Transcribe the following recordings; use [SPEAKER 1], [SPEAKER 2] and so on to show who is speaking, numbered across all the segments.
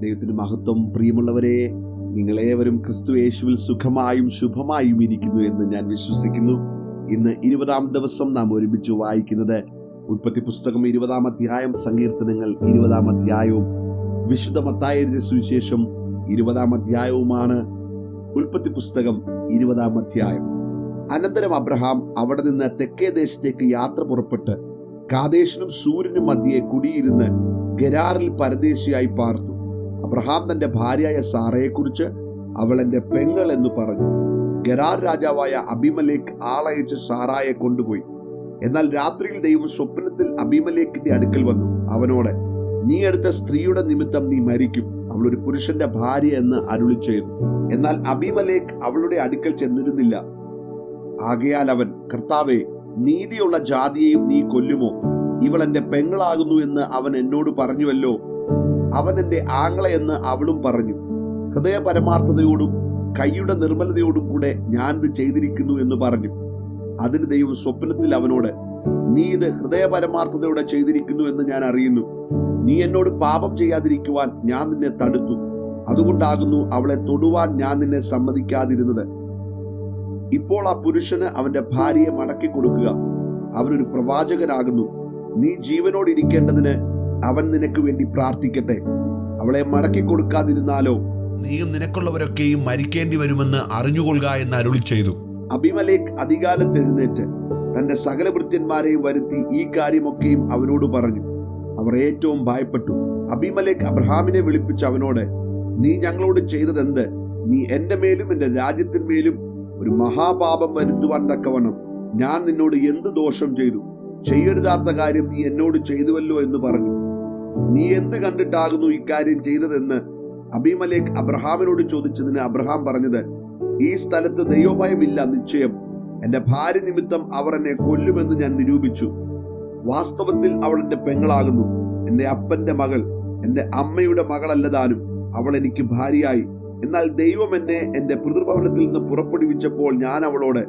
[SPEAKER 1] ദൈവത്തിന് മഹത്വം പ്രിയമുള്ളവരെ നിങ്ങളേവരും ക്രിസ്തു യേശുവിൽ സുഖമായും ശുഭമായും ഇരിക്കുന്നു എന്ന് ഞാൻ വിശ്വസിക്കുന്നു. ഇന്ന് ഇരുപതാം ദിവസം നാം ഒരുമിച്ച് വായിക്കുന്നത് ഉൽപ്പത്തി പുസ്തകം ഇരുപതാം അധ്യായം സങ്കീർത്തനങ്ങൾ ഇരുപതാം അധ്യായവും വിശുദ്ധ മത്തായ സുവിശേഷം ഇരുപതാം അധ്യായവുമാണ് ഉൽപ്പത്തി പുസ്തകം ഇരുപതാം അധ്യായം. അനന്തരം അബ്രഹാം അവിടെ നിന്ന് തെക്കേ ദേശത്തേക്ക് യാത്ര പുറപ്പെട്ട് കാദേശിനും സൂര്യനും മധ്യയെ കുടിയിരുന്ന് ഗരാറിൽ പരദേശിയായി പാർത്തു. അബ്രഹാം തന്റെ ഭാര്യയായ സാറയെക്കുറിച്ച് അവൾ എന്റെ പെങ്ങൾ എന്ന് പറഞ്ഞു. ഗരാർ രാജാവായ അബിമലേക്ക് ആളയച്ച് സാറായെ കൊണ്ടുപോയി. എന്നാൽ രാത്രിയിൽ ദൈവം സ്വപ്നത്തിൽ അബിമലേക്കിന്റെ അടുക്കൽ വന്നു. അവനോട് നീ എടുത്ത സ്ത്രീയുടെ നിമിത്തം നീ മരിക്കും. അവൾ ഒരു പുരുഷന്റെ ഭാര്യ എന്ന് അരുളി ചെയ്തു എന്നാൽ അബിമലേക്ക് അവളുടെ അടുക്കൽ ചെന്നിരുന്നില്ല. ആകയാൽ അവൻ കർത്താവെ നീതിയുള്ള ജാതിയെയും നീ കൊല്ലുമോ? ഇവൾ എന്റെ പെങ്ങളാകുന്നു എന്ന് അവൻ എന്നോട് പറഞ്ഞുവല്ലോ. അവൻ എന്റെ ആങ്ങള എന്ന് അവളും പറഞ്ഞു. ഹൃദയ പരമാർത്ഥതയോടും കൈയുടെ നിർമ്മലതയോടും കൂടെ ഞാൻ ഇത് ചെയ്തിരിക്കുന്നു എന്ന് പറഞ്ഞു. അതിന് ദൈവം സ്വപ്നത്തിൽ അവനോട് നീ ഇത് ഹൃദയ പരമാർത്ഥതയോടെ ചെയ്തിരിക്കുന്നു എന്ന് ഞാൻ അറിയുന്നു. നീ എന്നോട് പാപം ചെയ്യാതിരിക്കുവാൻ ഞാൻ നിന്നെ തടുത്തു. അതുകൊണ്ടാകുന്നു അവളെ തൊടുവാൻ ഞാൻ നിന്നെ സമ്മതിക്കാതിരുന്നത്. ഇപ്പോൾ ആ പുരുഷന് അവന്റെ ഭാര്യയെ മടക്കി കൊടുക്കുക അവനൊരു പ്രവാചകനാകുന്നു. നീ ജീവനോട് ഇരിക്കേണ്ടതിന് അവൻ നിനക്ക് വേണ്ടി പ്രാർത്ഥിക്കട്ടെ. അവളെ മടക്കി കൊടുക്കാതിരുന്നാലോ?
[SPEAKER 2] നീയും നിനക്കുള്ളവരൊക്കെയും മരിക്കേണ്ടി വരുമെന്ന് അറിഞ്ഞുകൊള്ളുക എന്ന് അരുളി ചെയ്തു.
[SPEAKER 1] അഭിമലേക്ക് അധികാലത്ത് എഴുന്നേറ്റ് തന്റെ സകല ഭൃത്യന്മാരെയും വരുത്തി ഈ കാര്യമൊക്കെയും അവനോട് പറഞ്ഞു. അവർ ഏറ്റവും ഭയപ്പെട്ടു. അഭിമലേക്ക് അബ്രഹാമിനെ വിളിപ്പിച്ച് അവനോട് നീ ഞങ്ങളോട് ചെയ്തതെന്ത്? നീ എന്റെ മേലും എന്റെ രാജ്യത്തിന്മേലും ഒരു മഹാപാപം വരുത്തുവാൻ തക്കവണ്ണം ഞാൻ നിന്നോട് എന്ത് ദോഷം ചെയ്തു? ചെയ്യരുതാത്ത കാര്യം നീ എന്നോട് ചെയ്തുവല്ലോ എന്ന് പറഞ്ഞു. നീ എന്ത് കണ്ടിട്ടാകുന്നു ഇക്കാര്യം ചെയ്തതെന്ന് അബിമലേക്ക് അബ്രഹാമിനോട് ചോദിച്ചതിന് അബ്രഹാം പറഞ്ഞത് ഈ സ്ഥലത്ത് ദൈവഭയമില്ല നിശ്ചയം. എന്റെ ഭാര്യ നിമിത്തം അവർ എന്നെ കൊല്ലുമെന്ന് ഞാൻ നിരൂപിച്ചു. വാസ്തവത്തിൽ അവൾ എന്റെ പെങ്ങളാകുന്നു. എന്റെ അപ്പന്റെ മകൾ എന്റെ അമ്മയുടെ മകളല്ലതാനും അവൾ എനിക്ക് ഭാര്യയായി. എന്നാൽ ദൈവം എന്നെ എന്റെ പിതൃഭവനത്തിൽ നിന്ന് പുറപ്പെടുവിച്ചപ്പോൾ ഞാൻ അവളോട്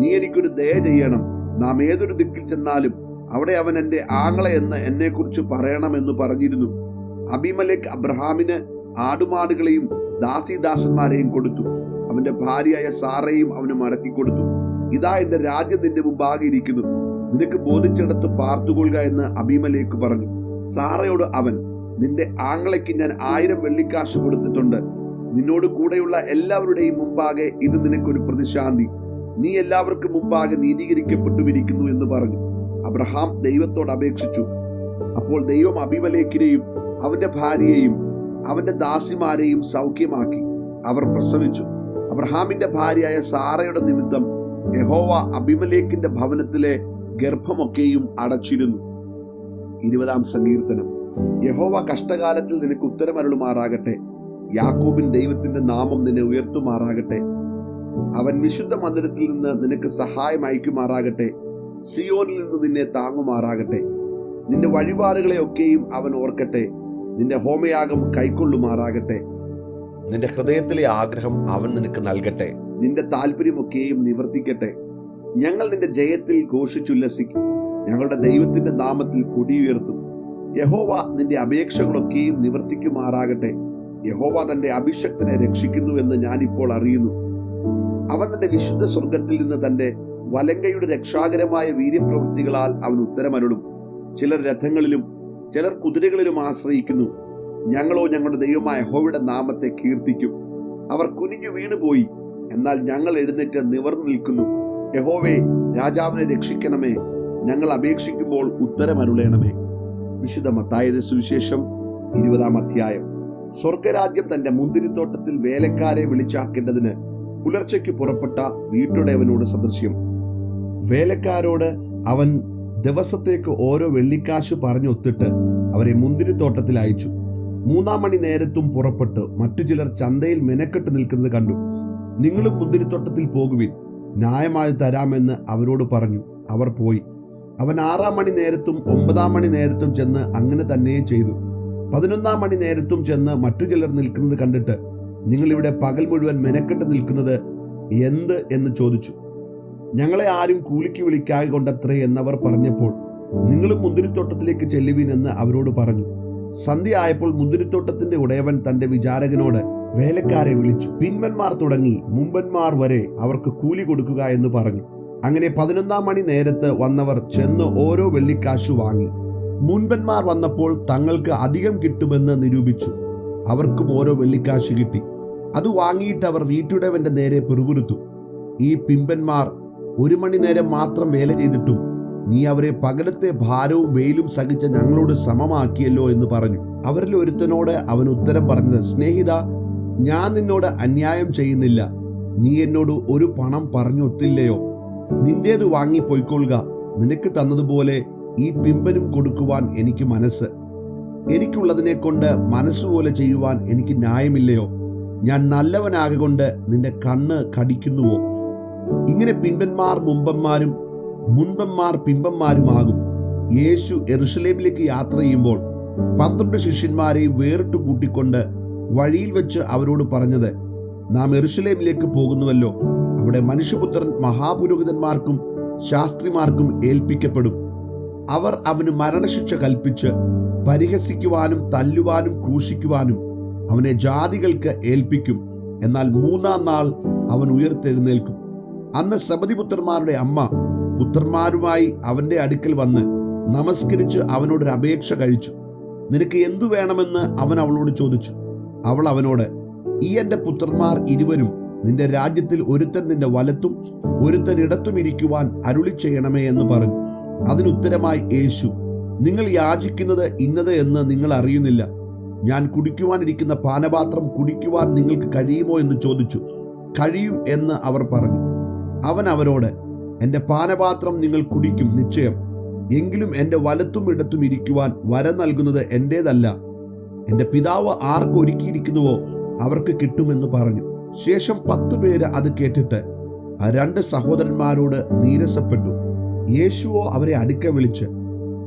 [SPEAKER 1] നീ എനിക്കൊരു ദയ ചെയ്യണം. നാം ഏതൊരു ദിക്കിൽ ചെന്നാലും അവിടെ അവൻ എന്റെ ആങ്ങളെ എന്ന് എന്നെക്കുറിച്ച് പറയണമെന്ന് പറഞ്ഞിരുന്നു. അബിമലേക്ക് അബ്രഹാമിന് ആടുമാടുകളെയും ദാസിദാസന്മാരെയും കൊടുത്തു. അവന്റെ ഭാര്യയായ സാറയും അവന് മടക്കി കൊടുത്തു. ഇതാ എന്റെ രാജ്യം നിന്റെ മുമ്പാകെ ഇരിക്കുന്നു. നിനക്ക് ബോധിച്ചിടത്ത് പാർത്തുകൊള്ളുക എന്ന് അബിമലേക്ക് പറഞ്ഞു. സാറയോട് അവൻ നിന്റെ ആങ്ങളയ്ക്ക് ഞാൻ ആയിരം വെള്ളിക്കാശ് കൊടുത്തിട്ടുണ്ട്. നിന്നോട് കൂടെയുള്ള എല്ലാവരുടെയും മുമ്പാകെ ഇത് നിനക്കൊരു പ്രതിശാന്തി. നീ എല്ലാവർക്കും മുമ്പാകെ നീതീകരിക്കപ്പെട്ടുമിരിക്കുന്നു എന്ന് പറഞ്ഞു. അബ്രഹാം ദൈവത്തോട് അപേക്ഷിച്ചു. അപ്പോൾ ദൈവം അഭിമലേഖിനെയും അവന്റെ ഭാര്യയെയും അവന്റെ ദാസിമാരെയും സൗഖ്യമാക്കി. അവർ പ്രസവിച്ചു. അബ്രഹാമിന്റെ ഭാര്യയായ സാറയുടെ നിമിത്തം യഹോവ അഭിമലേഖിന്റെ ഭവനത്തിലെ ഗർഭമൊക്കെയും അടച്ചിരുന്നു. ഇരുപതാം സങ്കീർത്തനം. യഹോവ കഷ്ടകാലത്തിൽ നിനക്ക് ഉത്തരമരുളുമാറാകട്ടെ. യാക്കോബിൻ ദൈവത്തിന്റെ നാമം നിന്നെ ഉയർത്തുമാറാകട്ടെ. അവൻ വിശുദ്ധ മന്ദിരത്തിൽ നിന്ന് നിനക്ക് സഹായം അയക്കുമാറാകട്ടെ. സിയോനിൽ നിന്ന് നിന്നെ താങ്ങുമാറാകട്ടെ. നിന്റെ വഴിപാടുകളെ ഒക്കെയും അവൻ ഓർക്കട്ടെ. നിന്റെ ഹോമയാഗം കൈക്കൊള്ളുമാറാകട്ടെ.
[SPEAKER 2] നിന്റെ ഹൃദയത്തിലെ ആഗ്രഹം അവൻ നിനക്ക് നൽകട്ടെ.
[SPEAKER 1] നിന്റെ താല്പര്യമൊക്കെയും നിവർത്തിക്കട്ടെ. ഞങ്ങൾ നിന്റെ ജയത്തിൽ ഘോഷിച്ചുല്ലസിക്കും. ഞങ്ങളുടെ ദൈവത്തിന്റെ നാമത്തിൽ കൊടിയുയർത്തും. യഹോവ നിന്റെ അപേക്ഷകളൊക്കെയും നിവർത്തിക്കുമാറാകട്ടെ. യഹോവ തന്റെ അഭിഷക്തനെ രക്ഷിക്കുന്നുവെന്ന് ഞാനിപ്പോൾ അറിയുന്നു. അവൻ തന്റെ വിശുദ്ധ സ്വർഗത്തിൽ നിന്ന് തന്റെ വലങ്കയുടെ രക്ഷാകരമായ വീര്യപ്രവൃത്തികളാൽ അവൻ ഉത്തരമരുളും. ചിലർ രഥങ്ങളിലും ചിലർ കുതിരകളിലും ആശ്രയിക്കുന്നു. ഞങ്ങളോ ഞങ്ങളുടെ ദൈവമായ യഹോവയുടെ നാമത്തെ കീർത്തിക്കും. അവർ കുനിഞ്ഞു വീണുപോയി. എന്നാൽ ഞങ്ങൾ എഴുന്നേറ്റ് നിവർന്നു നിൽക്കുന്നു. യഹോവേ രാജാവിനെ രക്ഷിക്കണമേ. ഞങ്ങൾ അപേക്ഷിക്കുമ്പോൾ ഉത്തരമരുളേണമേ. വിശുദ്ധ മത്തായുടെ സുവിശേഷം ഇരുപതാം അധ്യായം. സ്വർഗരാജ്യം തന്റെ മുന്തിരിത്തോട്ടത്തിൽ വേലക്കാരെ വിളിച്ചാക്കേണ്ടതിന് പുലർച്ചയ്ക്ക് പുറപ്പെട്ട വീട്ടുടയവനോട് സദൃശ്യം. വേലക്കാരോട് അവൻ ദിവസത്തേക്ക് ഓരോ വെള്ളിക്കാശ് പറഞ്ഞൊത്തിട്ട് അവരെ മുന്തിരിത്തോട്ടത്തിൽ അയച്ചു. മൂന്നാം മണി നേരത്തും പുറപ്പെട്ട് മറ്റു ചിലർ ചന്തയിൽ മെനക്കെട്ട് നിൽക്കുന്നത് കണ്ടു. നിങ്ങളും മുന്തിരിത്തോട്ടത്തിൽ പോകുവിൻ. ന്യായമായി തരാമെന്ന് അവരോട് പറഞ്ഞു. അവർ പോയി. അവൻ ആറാം മണി നേരത്തും ഒമ്പതാം മണി നേരത്തും ചെന്ന് അങ്ങനെ തന്നെ ചെയ്തു. പതിനൊന്നാം മണി നേരത്തും ചെന്ന് മറ്റു ചിലർ നിൽക്കുന്നത് കണ്ടിട്ട് നിങ്ങളിവിടെ പകൽ മുഴുവൻ മെനക്കെട്ട് നിൽക്കുന്നത് എന്ത്? എന്ന് ചോദിച്ചു. ഞങ്ങളെ ആരും കൂലിക്ക് വിളിക്കായി കൊണ്ടത്രേ എന്നവർ പറഞ്ഞപ്പോൾ നിങ്ങളും മുന്തിരിത്തോട്ടത്തിലേക്ക് ചെല്ലുവിൻ എന്ന് അവരോട് പറഞ്ഞു. സന്ധ്യയായപ്പോൾ മുന്തിരിത്തോട്ടത്തിന്റെ ഉടയവൻ തന്റെ വിചാരകനോട് വേലക്കാരെ വിളിച്ചു. പിൻവന്മാർ തുടങ്ങി. മുമ്പന്മാർ വരെ അവർക്ക് കൂലി കൊടുക്കുക എന്ന് പറഞ്ഞു. അങ്ങനെ പതിനൊന്നാം മണി നേരത്ത് വന്നവർ ചെന്ന് ഓരോ വെള്ളിക്കാശു വാങ്ങി. മുൻപന്മാർ വന്നപ്പോൾ തങ്ങൾക്ക് അധികം കിട്ടുമെന്ന് നിരൂപിച്ചു. അവർക്കും ഓരോ വെള്ളിക്കാശ് കിട്ടി. അത് വാങ്ങിയിട്ട് അവർ വീട്ടുടവന്റെ നേരെ പിറുപിറുത്തു. ഈ പിമ്പന്മാർ ഒരു മണി നേരം മാത്രം വേല ചെയ്തിട്ടും നീ അവരെ പകലത്തെ ഭാരവും വെയിലും സഹിച്ച ഞങ്ങളോട് സമമാക്കിയല്ലോ എന്ന് പറഞ്ഞു. അവരിൽ ഒരുത്തനോട് അവൻ ഉത്തരം പറഞ്ഞത് സ്നേഹിത ഞാൻ നിന്നോട് അന്യായം ചെയ്യുന്നില്ല. നീ എന്നോട് ഒരു പണം പറഞ്ഞൊത്തില്ലയോ? നിന്റേത് വാങ്ങി പൊയ്ക്കൊള്ളുക. നിനക്ക് തന്നതുപോലെ ഈ പിമ്പനും കൊടുക്കുവാൻ എനിക്ക് മനസ്സ്. എനിക്കുള്ളതിനെ കൊണ്ട് മനസ്സുപോലെ ചെയ്യുവാൻ എനിക്ക് ന്യായമില്ലയോ? ഞാൻ നല്ലവനാകൊണ്ട് നിന്റെ കണ്ണ് കടിക്കുന്നുവോ? ഇങ്ങനെ പിമ്പന്മാർ മുമ്പന്മാരും മുൻപന്മാർ പിമ്പന്മാരുമാകും യേശു എറുഷലേമിലേക്ക് യാത്ര ചെയ്യുമ്പോൾ പന്ത്രണ്ട് ശിഷ്യന്മാരെയും വേറിട്ട് കൂട്ടിക്കൊണ്ട് വഴിയിൽ വെച്ച് അവരോട് പറഞ്ഞത് നാം എറുഷലേമിലേക്ക് പോകുന്നുവല്ലോ. അവിടെ മനുഷ്യപുത്രൻ മഹാപുരോഹിതന്മാർക്കും ശാസ്ത്രിമാർക്കും ഏൽപ്പിക്കപ്പെടും. അവർ അവന് മരണശിക്ഷ കൽപ്പിച്ച് പരിഹസിക്കുവാനും തല്ലുവാനും ക്രൂശിക്കുവാനും അവനെ ജാതികൾക്ക് ഏൽപ്പിക്കും. എന്നാൽ മൂന്നാം നാൾ അവൻ ഉയർത്തെഴുന്നേൽക്കും. അന്ന് സബതിപുത്രന്മാരുടെ അമ്മ പുത്രന്മാരുമായി അവന്റെ അടുക്കൽ വന്ന് നമസ്കരിച്ച് അവനോടൊരു അപേക്ഷ കഴിച്ചു. നിനക്ക് എന്തു വേണമെന്ന് അവൻ അവളോട് ചോദിച്ചു. അവൾ അവനോട് ഈ എന്റെ പുത്രന്മാർ ഇരുവരും നിന്റെ രാജ്യത്തിൽ ഒരുത്തൻ നിന്റെ വലത്തും ഒരുത്തൻ ഇടത്തും ഇരിക്കുവാൻ അരുളി ചെയ്യണമേ എന്ന് പറഞ്ഞു. അതിനുത്തരമായി യേശു നിങ്ങൾ യാചിക്കുന്നത് ഇന്നത് എന്ന് നിങ്ങൾ അറിയുന്നില്ല. ഞാൻ കുടിക്കുവാനിരിക്കുന്ന പാനപാത്രം കുടിക്കുവാൻ നിങ്ങൾക്ക് കഴിയുമോ? എന്ന് ചോദിച്ചു. കഴിയും എന്ന് അവർ പറഞ്ഞു. അവൻ അവരോട് എന്റെ പാനപാത്രം നിങ്ങൾ കുടിക്കും നിശ്ചയം. എങ്കിലും എന്റെ വലത്തും ഇടത്തും ഇരിക്കുവാൻ വരം നൽകുന്നത് എന്റേതല്ല എന്റെ പിതാവ് ആർക്ക് ഒരുക്കിയിരിക്കുന്നുവോ അവർക്ക് കിട്ടുമെന്ന് പറഞ്ഞു. ശേഷം പത്ത് പേര് അത് കേട്ടിട്ട് ആ രണ്ട് സഹോദരന്മാരോട് നീരസപ്പെട്ടു. യേശുവോ അവരെ അടുക്ക വിളിച്ച്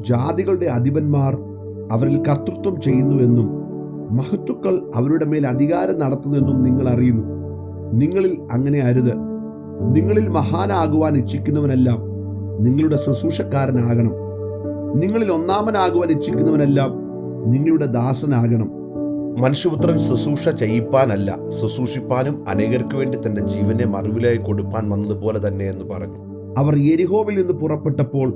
[SPEAKER 1] ജാതികളുടെ അധിപന്മാർ അവരിൽ കർത്തൃത്വം ചെയ്യുന്നുവെന്നും മഹത്തുക്കൾ അവരുടെ മേൽ അധികാരം നടത്തുന്നുവെന്നും നിങ്ങൾ അറിയുന്നു. നിങ്ങളിൽ അങ്ങനെ അരുത്. നിങ്ങളിൽ മഹാനാകുവാൻ ഇച്ഛിക്കുന്നവനെല്ലാം നിങ്ങളുടെ ശുശ്രൂഷക്കാരനാകണം. നിങ്ങളിൽ ഒന്നാമനാകുവാൻ ഇച്ഛിക്കുന്നവനെല്ലാം നിങ്ങളുടെ ദാസനാകണം.
[SPEAKER 2] മനുഷ്യപുത്രൻ ശുശ്രൂഷ ചെയ്യിപ്പാനല്ല ശുശ്രൂഷിപ്പാനും അനേകർക്ക് വേണ്ടി തന്റെ ജീവനെ മറുവിലായി കൊടുപ്പാൻ വന്നതുപോലെ തന്നെ എന്ന് പറഞ്ഞു.
[SPEAKER 1] അവർ എരിഹോവിൽ നിന്ന് പുറപ്പെട്ടപ്പോൾ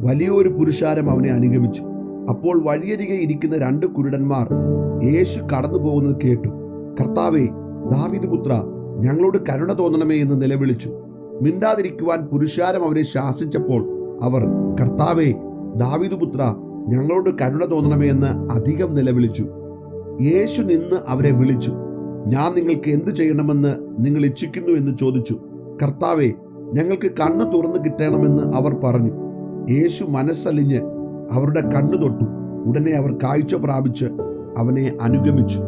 [SPEAKER 1] വലിയൊരു പുരുഷാരം അവനെ അനുഗമിച്ചു. അപ്പോൾ വഴിയരികെ ഇരിക്കുന്ന രണ്ട് കുരുടന്മാർ യേശു കടന്നു പോകുന്നത് കേട്ടു. കർത്താവേ ദാവിദ് പുത്ര ഞങ്ങളോട് കരുണ തോന്നണമേ എന്ന് നിലവിളിച്ചു. മിണ്ടാതിരിക്കുവാൻ പുരുഷാരം അവരെ ശാസിച്ചപ്പോൾ അവർ കർത്താവേ ദാവിദുപുത്ര ഞങ്ങളോട് കരുണ തോന്നണമേ എന്ന് അധികം നിലവിളിച്ചു. യേശു നിന്ന് അവരെ വിളിച്ചു. ഞാൻ നിങ്ങൾക്ക് എന്തു ചെയ്യണമെന്ന് നിങ്ങൾ ഇച്ഛിക്കുന്നു എന്ന് ചോദിച്ചു. കർത്താവേ ഞങ്ങൾക്ക് കണ്ണ് തുറന്നു കിട്ടണമെന്ന് അവർ പറഞ്ഞു. യേശു മനസ്സലിഞ്ഞ് അവരുടെ കണ്ണു തൊട്ടു. ഉടനെ അവർ കാഴ്ച പ്രാപിച്ച് അവനെ അനുഗമിച്ചു.